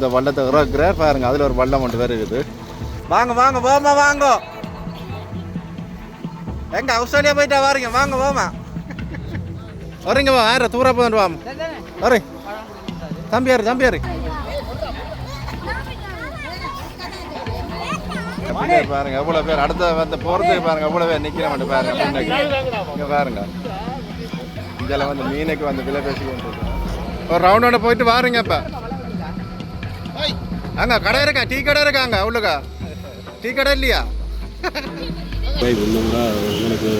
இந்த வள்ளத்தை இறக்குறார் பாருங்க அதில் ஒரு வள்ளம் ஒன்று வேறு இருக்குது. வாங்க வாங்க போமா வாங்க. எங்க ஆஸ்திரேலியா போயிட்டா வாருங்க. வாங்க போமா வரீங்க வா யார தூர போதும் வாமா வரேன் தம்பியாரு தம்பியாரு பாருங்க எவ்வளவு பேர் அடுத்த வந்து போறதுக்கு பாருங்க எவ்வளோ பேர் நிற்கிற மாட்டேன் பாருங்க இங்கே பாருங்க. இதெல்லாம் வந்து மீனுக்கு வந்து விலை பேசி கொண்டு ஒரு ரவுண்டோட போயிட்டு வாருங்க இப்போ அங்க கடை இருக்கா? டீ கடை இருக்காங்க உள்ளுக்கா? டீ கடை இல்லையா? உங்களுக்கு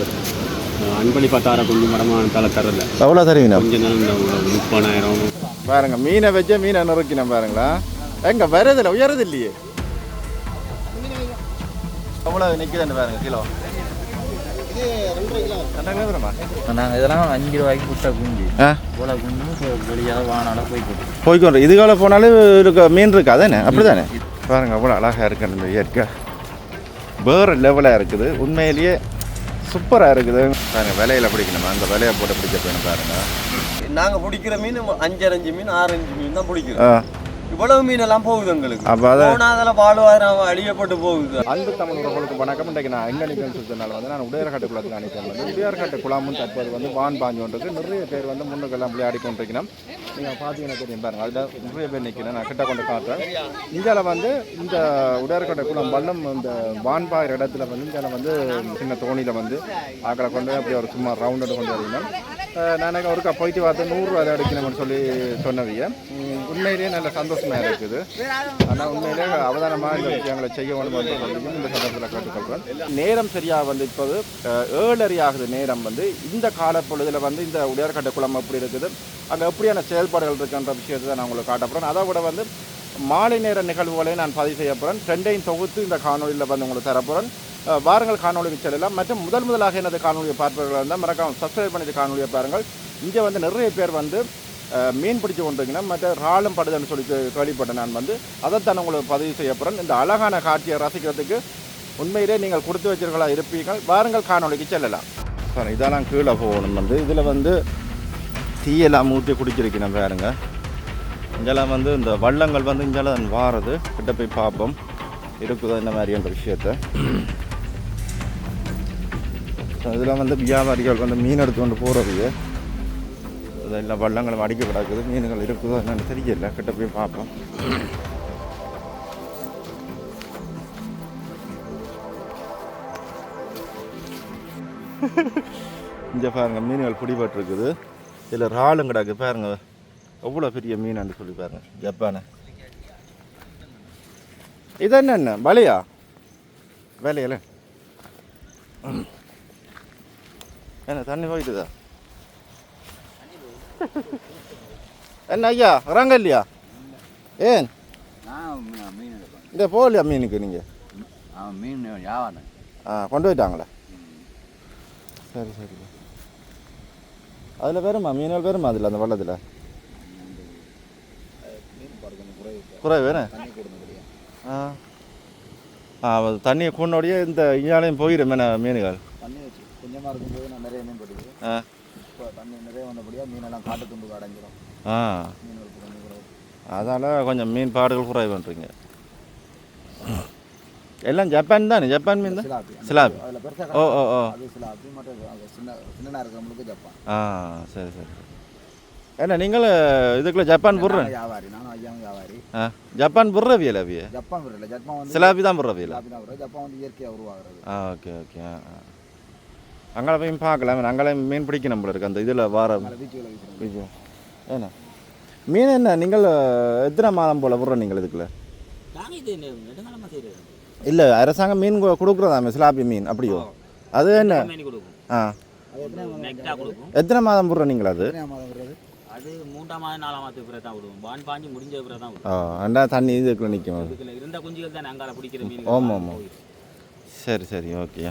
அன்பளிப்பா தர கொஞ்சம் மரமான தலை தரல. எவ்வளோ தருவீங்க? கொஞ்சம் முப்பதாயிரம். பாருங்க மீனை வச்ச மீனை நறுக்கினேன் பாருங்களா. எங்க வரதில்ல உயரது இல்லையே. எவ்வளோ நிற்குதுன்னு பாருங்க கிலோ. நாங்கள் இதெல்லாம் அஞ்சு ரூபாய்க்கு புட்டை குஞ்சு. ஆ. இவ்வளோ குஞ்சு வெளியாக வானால போய்க்கிட்டு போய்க்கொண்டு இதுகால போனாலும் இருக்க மீன் இருக்கா? அதானே அப்படி தானே பாருங்க அவ்வளோ அழகாக இருக்கு அந்த இயற்கை. வேறு லெவலாக இருக்குது. உண்மையிலேயே சூப்பராக இருக்குது. பாருங்க விலையில பிடிக்கணுமா? அந்த விலையை போட்டு பிடிக்க போயிடும் பாருங்க. நாங்க பிடிக்கிற மீன் அஞ்சு மீன் ஆறு அஞ்சு மீன் தான் பிடிக்கிறோம் ஆ. இவ்வளவு மீன் எல்லாம் போகுது எங்களுக்கு. அப்போ அதை போனா அதில் வாழ்வாதாரம் அழியப்பட்டு போகுது. அன்பு தமிழ் உறவுகளுக்கு வணக்கம். இன்றைக்கு நான் எங்கே நிற்கிறேன்னு சொல்லினால வந்து நான் உடையார்காட்டு நினைக்கிறேன் வந்து உடையார்காட்டு குளமும் தற்போது வந்து வான் பாஞ்சு கொண்டிருக்கு நிறைய பேர் வந்து முன்னுக்கெல்லாம் விளையாடி கொண்டிருக்கணும் நீங்கள் பார்த்தீங்கன்னா தெரியும் பாருங்கள் அதில் நிறைய பேர் நிற்கிறேன் நான் கிட்ட கொண்டு காட்டுறேன். இந்தியாவில் வந்து இந்த உடையார்காட்டு குளம் வல்லம் இந்த வான் இடத்துல வந்து இந்தியாவில் வந்து சின்ன தோணியில் வந்து ஆக்களை கொண்டு அப்படி ஒரு சும்மா ரவுண்டு கொண்டு வரீங்க. நான் ஒருக்கா போயிட்டு பார்த்து நூறுரூவா அதை அடிக்கணும்னு சொல்லி சொன்னவங்க உண்மையிலேயே நல்ல சந்தோஷமாக இருக்குது. ஆனால் உண்மையிலே அவதானமாக இந்த விஷயங்களை செய்ய வேண்டும் இந்த சந்தர்ப்பத்தில் கேட்டுக்கொள்கிறேன். நேரம் சரியாக வந்து இப்போது அஹ், ஏழரை ஆகுது நேரம் வந்து. இந்த காலப்பொழுதில் வந்து இந்த உடையார்கட்ட குளம் எப்படி இருக்குது? அங்கே எப்படியான செயல்பாடுகள் இருக்குன்ற விஷயத்தை தான் நான் உங்களுக்கு காட்ட போகிறேன் அதை விட வந்து மாலை நேர நிகழ்வுகளை நான் பதிவு செய்ய போகிறேன் ரெண்டையும் தொகுத்து இந்த காணொலியில் வந்து உங்களுக்கு தரப்போகிறேன் வாருங்கள் காணொலிக்கு செல்லலாம். மற்றும் முதல் முதலாக எனது காணொலியை பார்ப்பவர்கள் இருந்தால் மறக்காமல் சப்ஸ்கிரைப் பண்ணிட்டு காணொலியை பாருங்கள். இங்கே வந்து நிறைய பேர் வந்து மீன் பிடிச்சி கொண்டிருக்கீங்கன்னா மற்ற ராளும் படுதுன்னு சொல்லி கேள்விப்பட்டேன் நான் வந்து. அதைத்தான் உங்களுக்கு பதிவு செய்ய போகிறேன் இந்த அழகான காட்சியை ரசிக்கிறதுக்கு உண்மையிலே நீங்கள் கொடுத்து வச்சிருக்கலாம் இருப்பீர்கள். வாருங்கள் காணொலிக்கு செல்லலாம். சார் இதெல்லாம் கீழே போகணும் வந்து. இதில் வந்து தீயெல்லாம் ஊற்றி குடிச்சிருக்கணும் பாருங்க. இங்கெல்லாம் வந்து இந்த வள்ளங்கள் வந்து இங்கெல்லாம் வாரது. கிட்ட போய் பார்ப்போம். இருக்குதோ இந்த மாதிரியான விஷயத்த. இதெல்லாம் வந்து வியாபாரிகள் வந்து மீன் எடுத்து கொண்டு போகிறது இதெல்லாம் வள்ளங்களும் அடிக்க கிடக்குது. மீன்கள் இருக்குதோ என்னென்னு தெரியல. கிட்ட போய் பார்ப்போம். இங்கே பாருங்கள் மீன்கள் பிடிபட்டிருக்குது. இதில் இறாலும் கிடக்கு பாருங்க. எவ்வளோ பெரிய மீனான்னு சொல்லி பாருங்க ஜப்பானை. இது என்னென்ன வலையா? வேலையில என்ன தண்ணி போயிட்டுதா? என்ன ஐயா இறங்க இல்லையா? ஏன்? இந்த போகலையா மீனுக்கு நீங்கள் மீன் வியாபாரம். ஆ கொண்டு போயிட்டாங்களா? சரி சரி. அதில் வருமா மீன்கள் வருமா அதில் அந்த வள்ளத்தில்? குறைவு வேணே ஆ. ஆ தண்ணியை கூண்டோடையே இந்த இஞ்சாலையும் போயிடும் மீன மீன்கள்? தண்ணி கொஞ்சமாக இருக்கும்போது நான் நிறைய மீன் பிடிக்குது ஆ. இப்போ தண்ணி நிறைய வந்தபடியாக மீனெல்லாம் காட்டு துண்டு அடைஞ்சிரும். ஆ. மீன் அதால் கொஞ்சம் மீன் பாடுகள் குறைவு பண்ணுறீங்க எல்லாம் ஜப்பான் தானே? ஜப்பான் மீன் தான்? பெருசாக ஓ ஓ ஓ. அது சின்ன ஜப்பான். ஆ சரி சரி. என்ன நீங்கள் இதுக்குள்ள ஜப்பான் நான் வியாபாரி. நானும் ஐயாவும் வியாபாரி. ஆ ஜப்பான் புடுறவியல அவிய? ஜப்பான் வரல ஜப்பான் வந்து சிலாபி தான் தான் வரும் ஜப்பான் வந்து இயற்கையாக உருவாகிறது. ஆ ஓகே ஓகே. ஆ ஆ. அங்கே போய் பார்க்கலாம். அங்கே மீன் பிடிக்கணும் போல இருக்கு. அந்த இதில் வார. என்ன மீன் என்ன? நீங்கள் எத்தனை மாதம் போல் விட்ற நீங்கள் இதுக்குள்ள? இல்லை அரசாங்கம் மீன் கு- கொடுக்குறதாமே சிலாப்பி மீன் அப்படியோ? அது என்ன? மீன் கொடுக்கும்? ஆ. அது எத்தனை நெக்டா கொடுக்கும். எத்தனை மாதம் விட்ற நீங்கள் அது? எத்தனை மாதம் வருது அது மூன்றாம் மாதம் நாலாம் மாதத்துக்கு பிறகு தான் விடுவோம் பான் பாஞ்சு முடிஞ்ச பிறகு தான் ஆ அண்டா தண்ணி இதுக்குள்ள நிற்கும் இருந்த குஞ்சுகள் தான் அங்கால பிடிக்கிற மீன் ஆமாம், ஆமாம். சரி சரி ஓகே.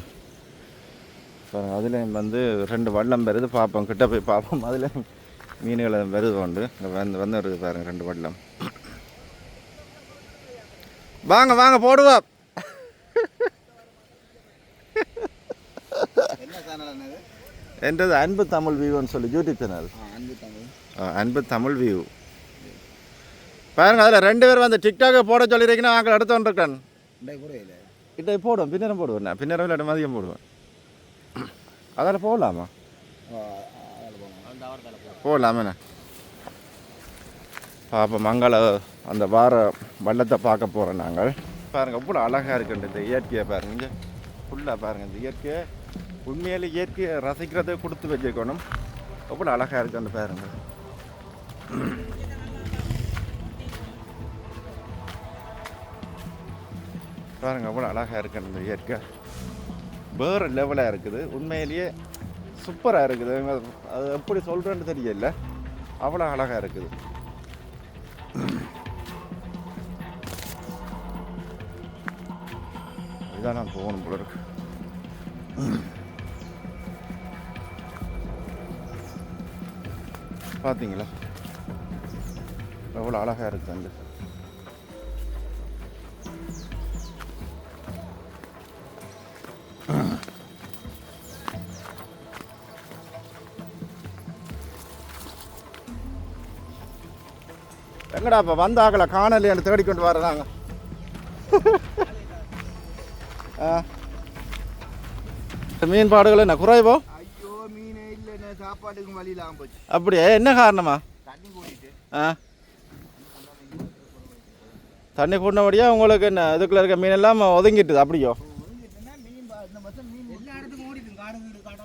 பாருங்க அதில் வந்து ரெண்டு வல்லம் வருது பார்ப்போம் கிட்ட போய் பார்ப்போம் அதில் மீன்களை வருது உண்டு. வந்து வந்து வருது பாருங்க ரெண்டு வல்லம் வாங்க வாங்க போடுவா என்ன சேனல் என்னது என்றது அன்பு தமிழ் வியூன்னு சொல்லி யூடியூப் சேனல் அன்பு தமிழ். அன்பு தமிழ் வியூ பாருங்க அதில் ரெண்டு பேர் வந்து டிக்டாக்கை போட சொல்லியிருக்கீங்கன்னா நாங்கள் அடுத்து வந்துருக்கேன். இல்லை. இதை போடுவோம் பின்னரம் போடுவேன் நான் பின்னரம் இல்லாட்டி மதியம் போடுவேன் அதில் போடலாமா? போடலாமே. பாப்போம் மங்கள அந்த வார வள்ளத்தை பார்க்க போகிறோம் நாங்கள். பாருங்கள் இவ்வளோ அழகாக இருக்குண்டு இந்த இயற்கையை பாருங்க ஃபுல்லாக பாருங்கள் இந்த இயற்கையை. உண்மையிலே இயற்கையை ரசிக்கிறதை கொடுத்து வச்சுக்கணும் அவ்வளோ அழகாக இருக்குன்னு பாருங்கள் பாருங்க. அவ்வளோ அழகாக இருக்கு அந்த இயற்கை. வேறு லெவலாக இருக்குது. உண்மையிலேயே சூப்பராக இருக்குது. அது- அது எப்படி சொல்கிறேன்னு தெரியல. அவ்வளோ அழகாக இருக்குது. இதான் நான் போகணும் போல இருக்கு. பார்த்தீங்களா எவ்வளோ அழகாக இருக்குது அங்கே. எங்கடா இப்போ வந்தாக்கல காணலையான்னு தேடிக்கொண்டு வர்றாங்க. ஆ. மீன் என்ன குறைவோ? இல்லைண்ணே சாப்பாட்டுக்கும் வழி இல்லாமல் போச்சு. அப்படியே? என்ன காரணமா? தண்ணி கூட்டிட்டு. ஆ. தண்ணி கூடினபடியா உங்களுக்கு என்ன? இதுக்குள்ள இருக்க மீன் எல்லாம் ஒதுங்கிட்டுது அப்படியோ? வந்துட்டுன்னா மீன் பா- இந்த வருஷம் மீன் எல்லா இடத்துக்கும் ஓடிடும். காடு வீடு காடு.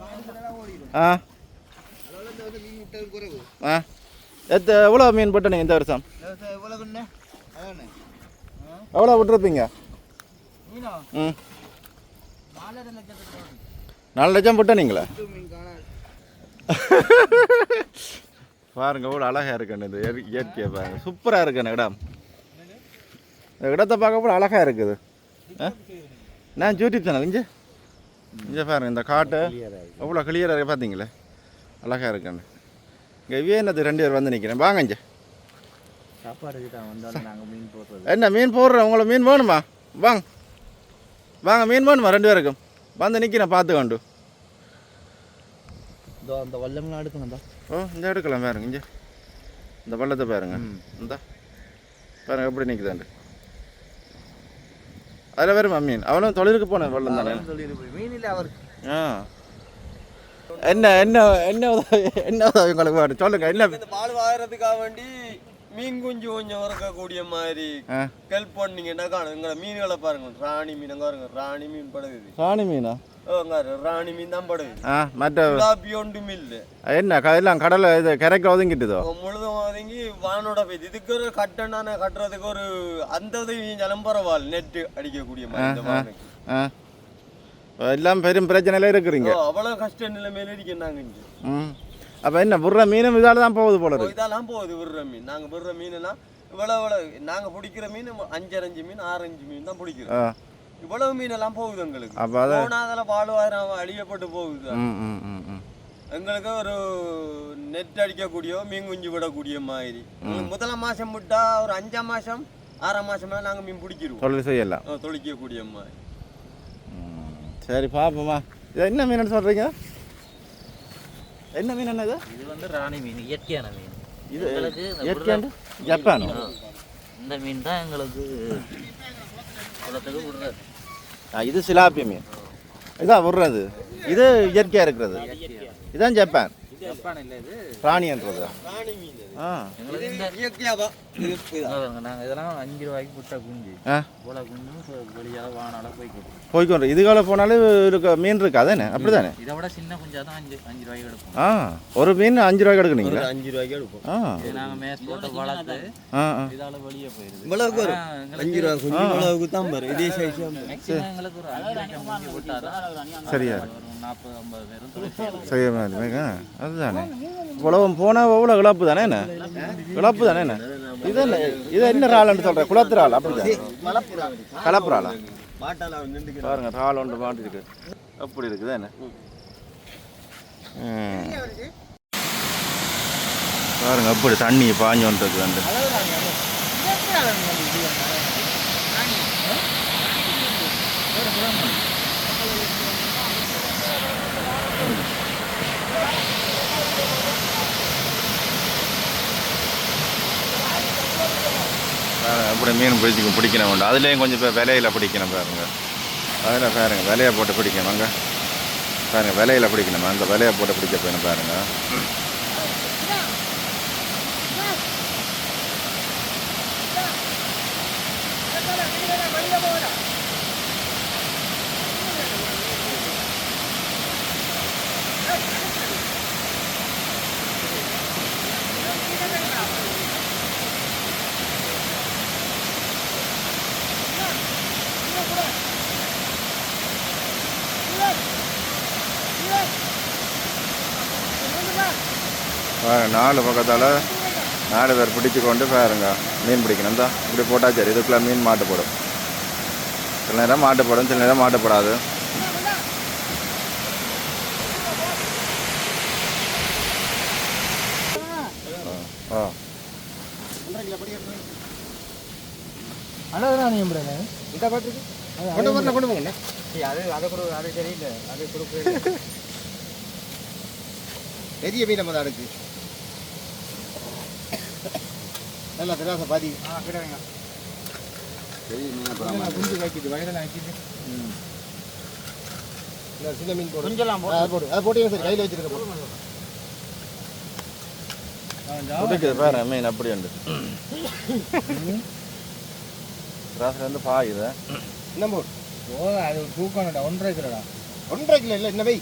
ஓடிடும். ஆ. எத்த எவ்வளோ மீன் போட்டீங்க இந்த வருஷம்? எவ்வளோ விட்டுருப்பீங்க மீனா? ம். நாலு லட்சம் போட்டீங்களா பாருங்க கூட அழகாக இருக்குன்னு இந்த இயற்கையை பாருங்க. சூப்பராக இருக்கு இடம். இந்த இடத்தை பார்க்க கூட அழகாக இருக்குது. ஆ? நான் யூடியூப் சேனல் இங்கே. இங்கே பாருங்க இந்த காட்டு எவ்வளோ கிளியராக இருக்கு பார்த்தீங்களே அழகாக இருக்குன்னு. இங்கே என்னது ரெண்டு பேர் வந்து நிற்கிறேன் வாங்க இங்கே. என்ன மீன் போடுறேன் உங்களுக்கு மீன் வேணுமா? வாங்க. வாங்க மீன் வேணுமா? ரெண்டு பேருக்கும். வந்து நிற்கிறேன் பார்த்து கொண்டு இதோ அந்த வல்லம்லாம் எடுக்கணும் தான் ஓ இந்த எடுக்கலாம் பாருங்க இங்கே. இந்த பள்ளத்தை பாருங்க. இந்த. பாருங்க எப்படி நிற்குதாண்டு அதில் வருமா மீன்? அவனும் தொழிலுக்கு போனேன் வெள்ளம் தானே? மீன் இல்லை அவருக்கு. ஆ. என்ன என்ன என்ன உதவி என்ன உதவி உங்களுக்கு வேணும்? சொல்லுங்க என்ன பால் வாங்குறதுக்காக வேண்டி மீன் குஞ்சு கொஞ்சம் வறுக்கக்கூடிய மாதிரி ஹெல்ப் பண்ணீங்கன்னா காணும். எங்களை மீன்களை பாருங்க ராணி மீன் பாருங்க ராணி மீன் பாரு, ராணி மீன்? என்ன எல்லாம் கடலை இது கரைக்கு ஒதுங்கிட்டுதோ முழுதும் ஒதுங்கி வானோட இதுக்கு ஒரு கட்டணான கட்டுறதுக்கு ஒரு அந்த உதவி செஞ்சாலும் பரவாயில்ல நெட்டு அடிக்கக்கூடிய எல்லாம் பெரும் பிரச்சனையில இருக்கிறீங்க அவ்வளவு கஷ்ட நிலைமையில இருக்கேன் ம் அப்போ என்ன விடுற மீனும் இதால தான் போகுது போல இதெல்லாம் போகுது விடுற மீன் நாங்க விடுற மீன் எல்லாம் இவ்வளவு நாங்க பிடிக்கிற மீன் அஞ்சு அஞ்சு மீன் ஆறு அஞ்சு மீன் தான் பிடிக்கிறோம் இவ்வளவு மீன் எல்லாம் போகுது எங்களுக்கு. அப்போ அதை போனாதால வாழ்வாதாரம் அழியப்பட்டு போகுது. எங்களுக்கு ஒரு நெட் அடிக்கக்கூடிய மீன் குஞ்சு விடக்கூடிய மாதிரி. முதலாம் மாசம் விட்டா ஒரு அஞ்சாம் மாசம் ஆறாம் மாசம் நாங்க மீன் பிடிச்சிருவோம். தொழில் செய்யலாம். அஹ் தொளிக்கக்கூடிய மாதிரி. சரி பாப்போமா இது என்ன மீன் சொல்கிறீங்க என்ன மீன் என்னது இது? வந்து ராணி மீன் இயற்கையான மீன். இது இயற்கையாண்டு ஜப்பானோ. இந்த மீன் தான் எங்களுக்கு குளத்துக்கு விடுறது. ஆ, இது சிலாப்பி மீன் இதான் விடுறது. இது இயற்கையாக இருக்கிறது. இதான் ஜப்பான். ராணின்றது. அது. ரூபாய்க்கு போய்க்கொண்டு இதுகால போனாலும் இருக்க மீன் இருக்கு அதானே அப்படி தானே இதை விட சின்ன குஞ்சா தான் அஞ்சு அஞ்சு ரூபாய்க்கு எடுப்போம். ஆ ஒரு மீன் அஞ்சு ரூபாய்க்கு எடுக்கணுங்களா? அஞ்சு ரூபாய்க்கு எடுப்போம். ஆ. இது நாங்கள் மேஸ் போட்டு வளர்த்து இதால வெளியே போயிருது. இவ்வளவுக்கு வரும். அஞ்சு ரூபா குஞ்சு இவ்வளவுக்கு தான் வரும். இதே சைஸ் எங்களுக்கு ஒரு அஞ்சு விட்டாதான் சரியா. நாற்பது ஐம்பது பேரும் தொழிற்சாலை செய்ய மாதிரி தானே அதுதானே போனால் எவ்வளோ இழப்பு தானே என்ன? இழப்பு தானே என்ன? இது என்ன இது என்ன இறால்னு சொல்கிறேன் குளத்து ராள் அப்படிதான். கலப்பு இறாலா பாருங்க ராள் ஒன்று மாட்டி இருக்கு அப்படி இருக்குது என்ன? பாருங்க அப்படி தண்ணி பாஞ்சு வந்துட்டு அந்த அப்படி மீன் பிடிச்சி பிடிக்கணும் உண்டு. அதுலேயும் கொஞ்சம் இப்போ விலையில் பிடிக்கணும் பாருங்க. அதில் பாருங்க விலையை போட்டு பிடிக்கணும் அங்கே. விலையில் பிடிக்கணுமா அந்த விலையை போட்டு பிடிக்க போயிடும் பாருங்கள் நாலு பக்கத்தால் நாலு பேர் பிடிச்சு கொண்டு பாருங்க. மீன் பிடிக்கணும். தான் இப்படி போட்டால் சரி. இதுக்குள்ளே மீன் மாட்டுப்படும் சில நேரம் மாட்டுப்படும் சில நேரம் மாட்டுப்படாது ஆ நீ இந்த கொண்டு போங்க அது அதை கொடு அது சரியில்லை. அது கொடுக்க பெரிய மீன் நம்ம அடுக்கு நல்லா திராசை பாதி. ஆ கிடங்க குஞ்சு வைக்கிது வயதில் வைக்கிது இந்த சின்ன மீன் போடு. குஞ்செல்லாம் ஆ, அது போடு. அதை போட்டு சரி கையில் வச்சிருக்க போடு. மீன் அப்படி உண்டு. ராசிலேருந்து பாயுது. என்ன போடு? ஓ அது தூக்கணும்டா ஒன்றரை கிலோடா. ஒன்றரை கிலோ இல்லை என்ன வை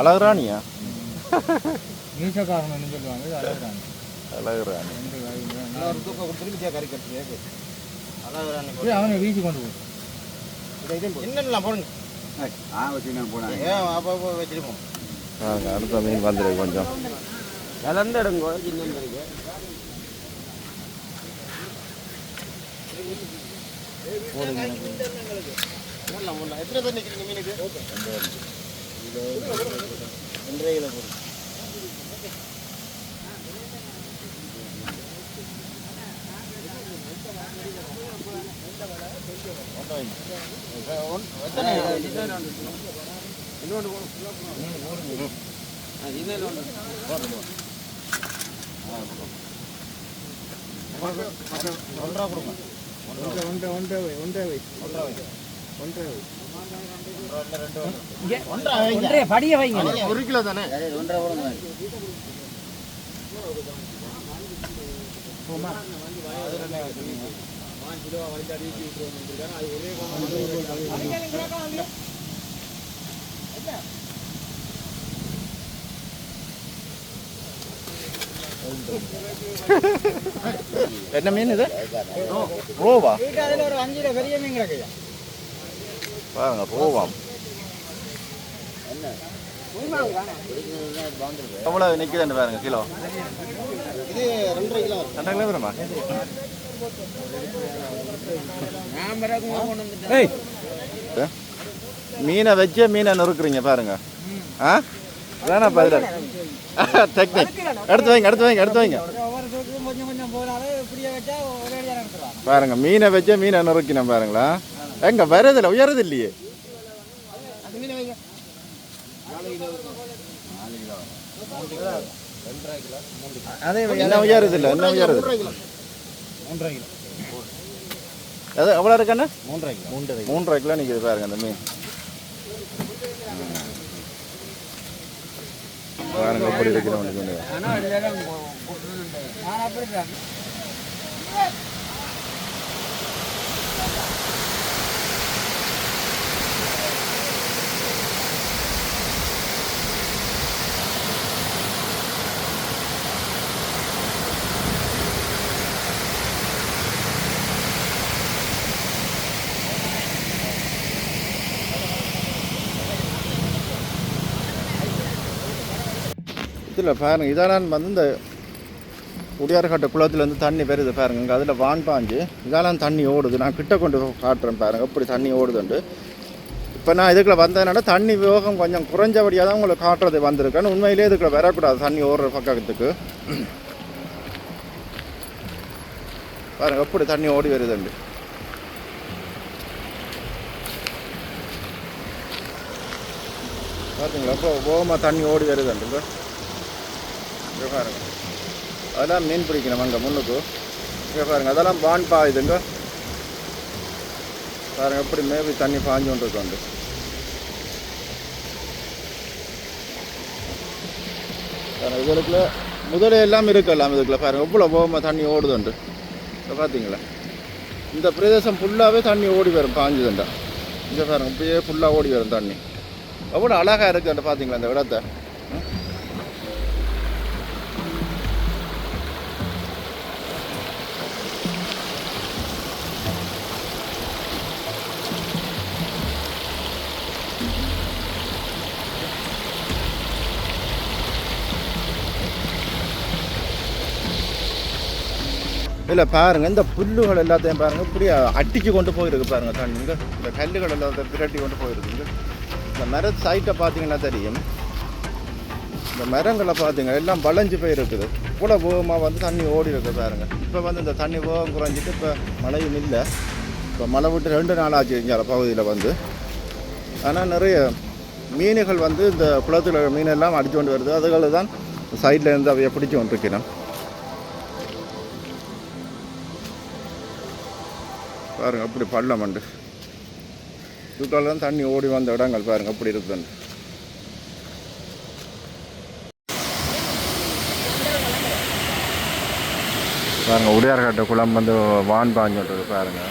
அழகுராணியா? மீசக்காரன் சொல்லுவாங்க அழகுராணி. இது அவனை வீசி கொண்டு போகும் என்னெல்லாம் போடுங்க. அடுத்த மீன் வந்துருக்கு கொஞ்சம். கலந்து எடுங்கோ போடலாம் போடலாம் எத்தனை பேர் நிற்கிறீங்க மீனுக்கு? ரெண்டரை கிலோ போடு ஒன்றா கொடுங்க. ஒன்றை ஒன்றை ஒன்றை வை ஒன்றை வை. ஒன்றா வைங்க ஒன்றை வை ஒன்றா வைங்க. படிய வைங்க ஒரு கிலோ தானே? என்ன மீன் இது? ரோவா அதில் ஒரு அஞ்சு கிலோ பெரிய மீன் கிடக்குயா பாருங்க ரோவாம் எவ்வளோ நிற்குதுன்னு பாருங்க கிலோ? இது ரெண்டரை கிலோ. ரெண்டரை கிலோ வருமா நான் பிறகு கொண்டு வந்துட்டேன் மீனை வச்சே மீனை நொறுக்குறீங்க பாருங்க. ஆ? வேணா பதில்? டெக்னிக் எடுத்து வைங்க எடுத்து வைங்க எடுத்து வைங்க. பாருங்க மீனை வச்சே மீனை நொறுக்கினேன் பாருங்களா எங்க வரதில்ல உயரது இல்லையே என்ன உயரது இல்லை என்ன உயரது அது எவ்வளோ இருக்குண்ணா மூன்றரை கிலோ. மூன்றரை மூன்றரை கிலோ நிற்கிது பாருங்க அந்த மீன். பாருங்க எப்படி இதில் பாருங்க இதெல்லாம் வந்து இந்த உடையார்காட்டு குளத்துலேருந்து தண்ணி பெறுது பாருங்க இங்கே அதில் வான் பாஞ்சு இதெல்லாம் தண்ணி ஓடுது. நான் கிட்ட கொண்டு காட்டுறேன் பாருங்க எப்படி தண்ணி ஓடுதுண்டு. இப்போ நான் இதுக்குள்ள வந்ததுனால தண்ணி வேகம் கொஞ்சம் குறைஞ்சபடியாக தான் உங்களுக்கு காட்டுறது வந்திருக்கேன் உண்மையிலேயே இதுக்குள்ள வரக்கூடாது தண்ணி ஓடுற பக்கத்துக்கு. பாருங்கள் எப்படி தண்ணி ஓடி வருதுண்டு. பார்த்தீங்களா இப்போ ஓமா தண்ணி ஓடி வருதுண்டு. இங்கே பாருங்க அதெல்லாம் மீன் பிடிக்கணும் அங்கே முன்னுக்கு. இங்கே பாருங்க அதெல்லாம் பான் பாயுதுங்க பாருங்க எப்படி மேபி தண்ணி பாஞ்சு கொண்டு இருக்கு வந்து பாருங்க இதுக்குள்ள எல்லாம் இருக்கலாம் இதுக்குள்ள. பாருங்க எவ்வளோ போகமா தண்ணி ஓடுதுண்டு. இப்போ பார்த்தீங்களா? இந்த பிரதேசம் ஃபுல்லாகவே தண்ணி ஓடி வரும் பாஞ்சுதுண்டா. இங்கே பாருங்க இப்படியே ஃபுல்லாக ஓடி வரும் தண்ணி. எவ்வளோ அழகாக இருக்குதுண்டு பார்த்தீங்களா இந்த இடத்த? ம்? இல்லை பாருங்க இந்த புல்லுகள் எல்லாத்தையும் பாருங்க இப்படியே அட்டிச்சு கொண்டு போயிருக்கு பாருங்க தண்ணிங்க இந்த கல்லுகள் எல்லாத்தையும் பிரட்டி கொண்டு போயிருக்குங்க. இந்த மர சைட்டை பார்த்தீங்கன்னா தெரியும். இந்த மரங்களை பார்த்தீங்க எல்லாம் வளைஞ்சு போயிருக்குது. கூட வேகமாக வந்து தண்ணி ஓடி இருக்கு பாருங்க. இப்போ வந்து இந்த தண்ணி வேகம் குறைஞ்சிட்டு இப்போ மழையும் இல்லை. இப்போ மழை விட்டு ரெண்டு நாள் ஆச்சு இங்கே பகுதியில் வந்து. ஆனால் நிறைய மீன்கள் வந்து இந்த குளத்தில் மீன் எல்லாம் அடிச்சு கொண்டு வருது. அதுகளை தான் சைடில் இருந்து அவைய பிடிச்சி கொண்டிருக்கணும் பாருங்க அப்படி பள்ளம் உண்டு. இதுக்கால தண்ணி ஓடி வந்த இடங்கள் பாருங்க அப்படி இருக்குதுண்டு பாருங்க உடையார்காட்டு குளம் வந்து வான் பாஞ்சோன்றது பாருங்க.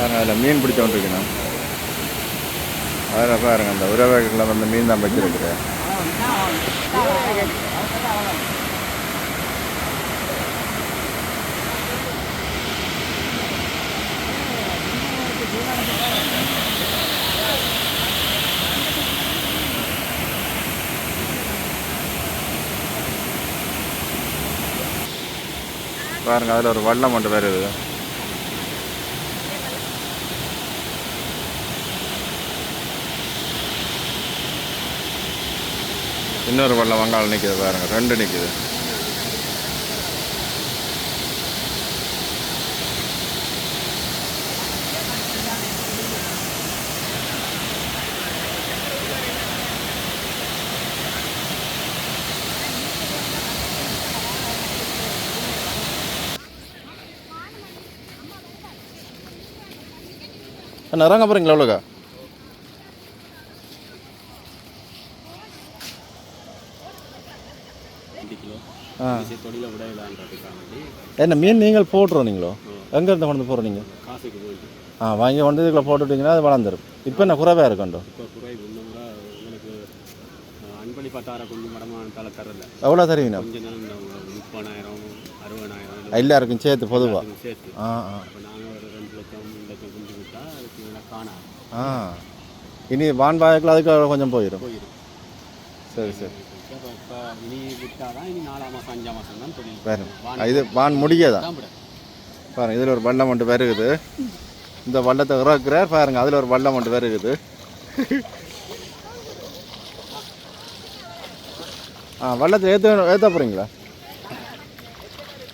பாருங்கள் அதில் மீன் பிடிச்சோன்றிருக்கணும் அதில் பாருங்க அந்த உறவுகளில் வந்து மீன் தான் வச்சுருக்குறேன் பாருங்க அதில் ஒரு வல்லம் மட்டும் வருது. இன்னொரு பள்ளம் வங்காளம் நிற்கிது பாருங்க ரெண்டு நிற்கிது அண்ணா இறங்க போகிறீங்களா எவ்வளோக்கா ஆ தொழிலை விடையிலான்றதுக்காண்டி என்ன மீன் நீங்கள் போட்டுறோம் நீங்களோ? எங்கேருந்து கொண்டு போகிறோம் நீங்கள் காசுக்கு போயிட்டு. ஆ வாங்கி கொண்டு இதுக்குள்ள போட்டுவிட்டிங்கன்னா அது வளர்ந்துரும். இப்போ என்ன குறைவாக இருக்கண்டோ? இப்போ குறைவு உங்களுக்கு அன்பளி பத்தாயிரம் கொஞ்சம் மடமான தலை தரல. எவ்வளோ தருவீங்க? கொஞ்ச நாள் இந்த முப்பதாயிரம் அறுபதாயிரம் எல்லாருக்கும் சேர்த்து பொதுவாக சேர்த்து. ஆ ஆ. நாங்கள் ஒரு ரெண்டு லட்சம் மூணு லட்சம் குஞ்சு விட்டா அதுக்கு மேலே காணாது. ஆ. இனி வான்பாயக்கில் அதுக்கு கொஞ்சம் போயிடும் போயிடும் சரி சரி. இப்போ இனி விட்டாதான் இனி நாலாம் மாதம் அஞ்சாம் மாதம் தான் தொழில். வான் இது வான் முடியதா தான் விட பாருங்க இதில் ஒரு வல்லம் ஒன்று வருகுது. இந்த வல்லத்தை இறக்குறார் பாருங்க அதில் ஒரு வல்லம் ஒன்று வருகுது. ஆ வள்ளத்தில் ஏற்ற ஏற்ற போகிறீங்களா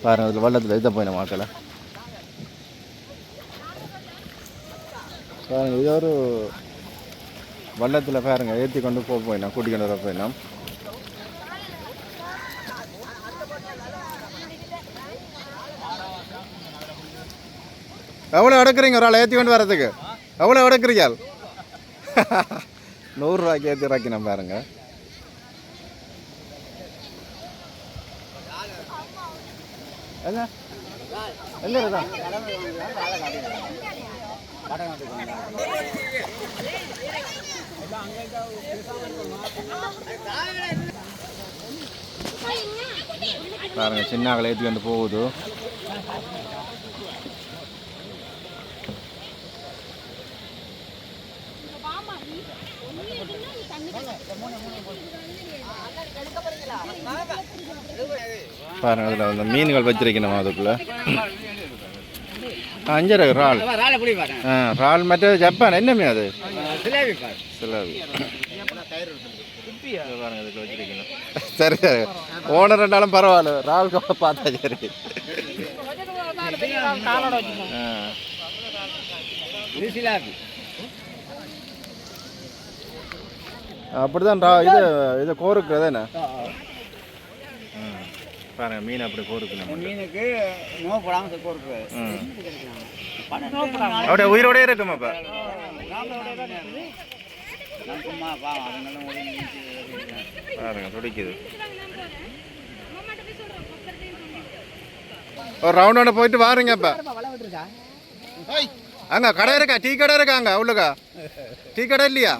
பாருங்க அதில் வள்ளத்தில் ஏற்ற போயின மாக்களை. பாருங்க இது ஒரு வள்ளத்தில் பாருங்க ஏற்றி கொண்டு போக போயினோம் கூட்டிக்கொண்டு வர போயினோம். எவ்வளோ எடுக்கிறீங்க? ஒரு ஆள் ஏற்றி கொண்டு வரதுக்கு எவ்வளோ எடுக்கிறீங்க? நூறுரூவாய்க்கு ஏற்றி நம்ம பாருங்க. என்ன? இருக்கா? பாருங்க சின்னாக்களை ஏற்றி வந்து போகுது. பாருங்க அதில் அந்த மீன்கள் வச்சிருக்கணும் அதுக்குள்ள. அஞ்சரை இறால். ஆ இறால் மற்றது ஜப்பான். என்ன மீன் அது? சிலாவி. பாருங்க இதுக்குள்ள வச்சிருக்கணும். சரி சரி. ஓனர் ரெண்டாலும் பரவாயில்ல. ராகுல் கவலை பார்த்தா சரி. ஆ. அப்படிதான் இது இது கோருக்கு தானே ம். பாருங்க மீன் அப்படி கோருக்கு மீனுக்கு நோ போடாமல் கோருக்கு. அப்படியே உயிரோடே இருக்குமா இப்போ பாருங்க துடிக்குது. ஒரு ரவுண்டோட போயிட்டு வாருங்க இப்ப அங்க கடை இருக்கா? டீ கடை இருக்கா அங்க உள்ளக்கா? டீ கடை இல்லையா?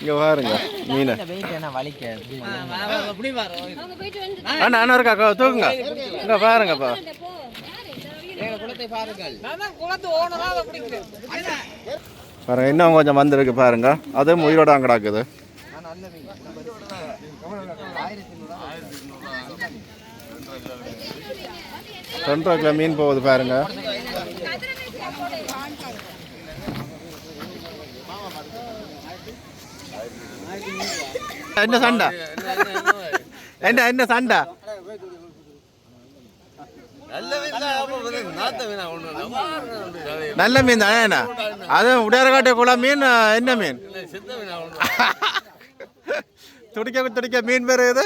இங்க பாருங்க மீன். அண்ணா அண்ணா இருக்கா அக்கா, தூக்குங்க. இங்க பாருங்கப்பா. பாருங்க இன்னும் கொஞ்சம் வந்திருக்கு பாருங்க. அதுவும் உயிரோட அங்கே கிடக்குது. ரெண்டரை கிலோ மீன் போகுது பாருங்க. என்ன சண்டை என்ன என்ன சண்டை நல்ல மீன் தானே அது உடையாரக்காட்டு குளம் மீன் என்ன மீன் துடிக்க துடிக்க மீன் பேர் இது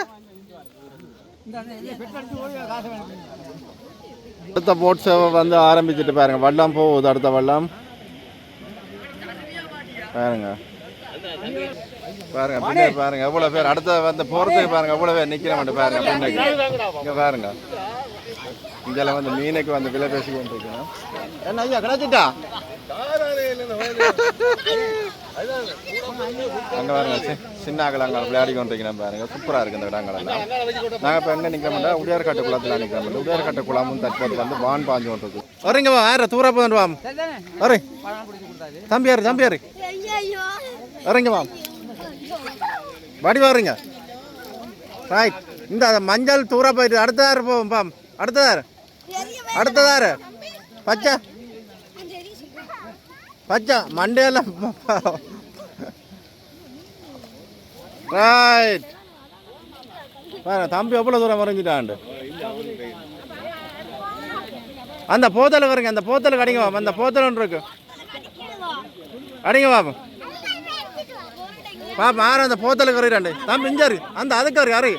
அடுத்த போட் சேவை வந்து ஆரம்பிச்சுட்டு பாருங்க வல்லம் போகுது அடுத்த வல்லம் பாருங்க பாருங்க பின்னாடி பாருங்க எவ்வளவு பேர் அடுத்த வந்து போறதுக்கு பாருங்க எவ்வளவு பேர் நிக்கிற மாட்டேன் பாருங்க பின்னாடி. இங்க பாருங்க. இங்கெல்லாம் வந்து மீனுக்கு வந்து விலை பேசி கொண்டிருக்கோம் என்ன ஐயா கிடைச்சிட்டா? அங்க பாருங்க சி- சின்ன ஆகலாங்க விளையாடி கொண்டிருக்கிறேன் பாருங்க சூப்பரா இருக்கு இந்த இடங்களெல்லாம் நாங்க இப்ப எங்க நிக்கிறோம்னா உடையார்காட்டு குளத்துல நிக்கிறோம் உடையார்காட்டு குளமும் தற்போது வந்து வான் பாஞ்சு கொண்டிருக்கு வரீங்க வா வேற தூர போயிட்டு வா வரே தம்பியாரு தம்பியாரு. வரீங்க வா வடி வாருங்க. ரைட் இந்த மஞ்சள் தூர போயிட்டு அடுத்ததாரு போவோம் பாம். அடுத்ததாரு அடுத்ததாரு பச்சை. பச்சை. மண்டையெல்லாம் ரைட் பாரு தம்பி எவ்வளோ தூரம் வரைஞ்சிட்டாண்டு அந்த போத்தலை வருங்க அந்த போத்தலை அடிங்க வாம் அந்த போத்தல் இருக்கு. அடிங்க வாம் பாப்பா யாரும் அந்த போத்தலுக்கு வரையிறாண்டு தம்பி இங்கே அந்த அதுக்கு இருக்கு யாரு?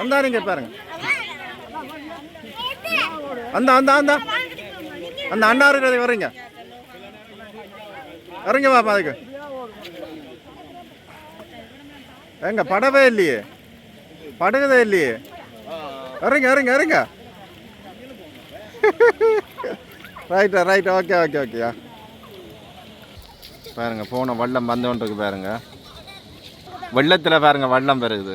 அந்த இங்க பாருங்க. அந்த அந்த அந்த. அந்த அண்ணா இருக்கிறது வரீங்க. இறங்க பாப்பா அதுக்கு. எங்க படவே இல்லையே. படகுதே இல்லையே. இறங்க இறங்க இறங்க. ரைட்டா ரைட் ஓகே ஓகே ஓகேயா பாருங்க போன வள்ளம் வந்தோன்றிருக்கு பாருங்க. வெள்ளத்தில் பாருங்க வள்ளம் பெருகுது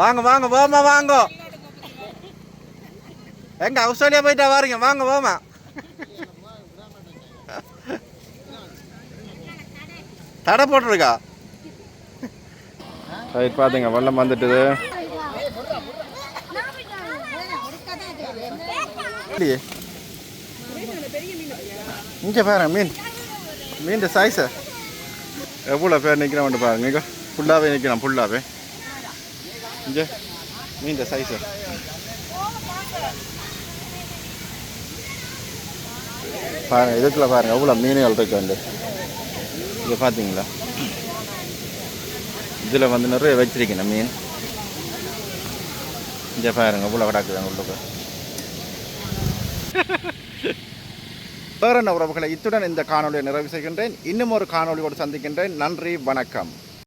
வாங்க வாங்க போமா வாங்க. எங்க ஆஸ்திரேலியா போயிட்டா வாருங்க. வாங்க போமா தடை போட்டிருக்கா? ரைட் பார்த்துங்க வெள்ளம் வந்துட்டுது. இங்கே பாருங்க மீன். மீன் சைஸு எவ்வளோ பேர் நிற்கிறவன் பாருங்க இங்கே. ஃபுல்லாகவே நிற்கிறான் ஃபுல்லாகவே இங்கே மீன் சைஸு பாருங்க இதுக்குள்ள பாருங்க எவ்வளோ மீன்கள் இருக்கு வந்து. இங்கே பார்த்தீங்களா இதில் வந்து நிறைய வச்சிருக்கணும் மீன். இங்கே பாருங்க உள்ள கிடக்குது உள்ளுக்கு. வேற என்ன உறவுகளை? இத்துடன் இந்த காணொலியை நிறைவு செய்கின்றேன். இன்னும் ஒரு காணொலியோடு சந்திக்கின்றேன். நன்றி வணக்கம்.